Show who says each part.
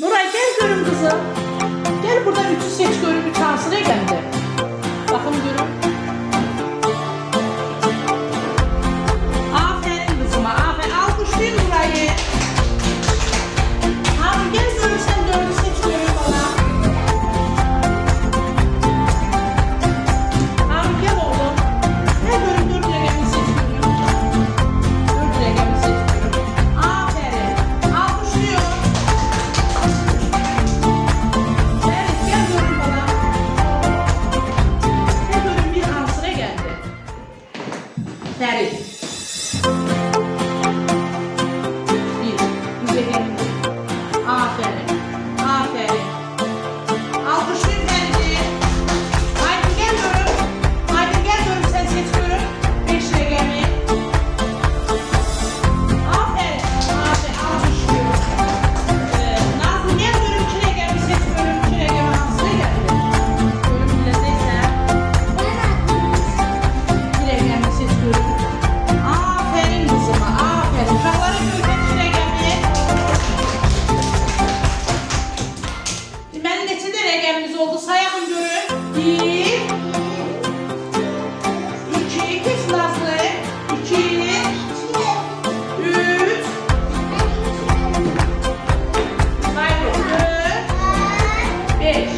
Speaker 1: Nuray gel görün kızım. Gel buradan üçü seç görün. Üç sıraya geldi. Yes.